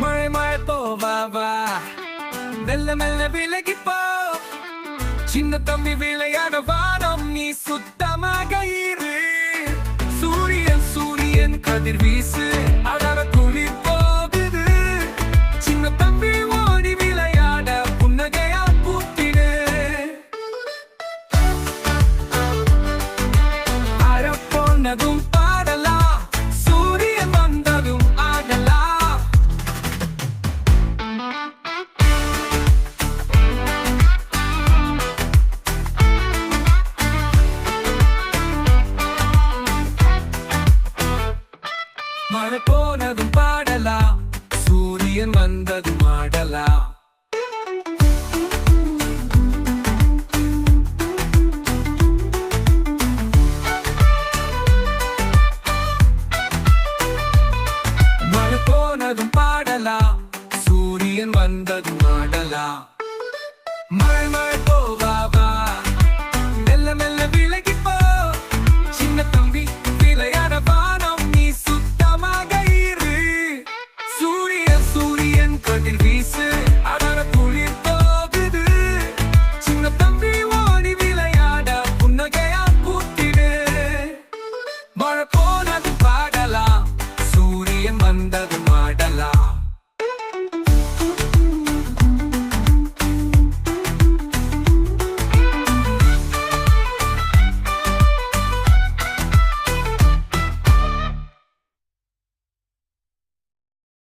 மழை மழை போவா வா மெல்ல மெல்ல விலகி போ. சின்ன தம்பி விளையாட வானம் நீ சுத்தமாக இரு. சூரியன் சூரியன் கதிர் வீசு அடர குளிர் போகுது. சின்ன தம்பி ஓடி விளையாட புன்னகையா பூத்திடு. அறப்போனதும் பாடலாம் மழை போனதும் பாடலாம் சூரியன் வந்ததும் ஆடலாம் மழை போனதும் பாடலாம் சூரியன் வந்ததும் ஆடலாம் மழை மழை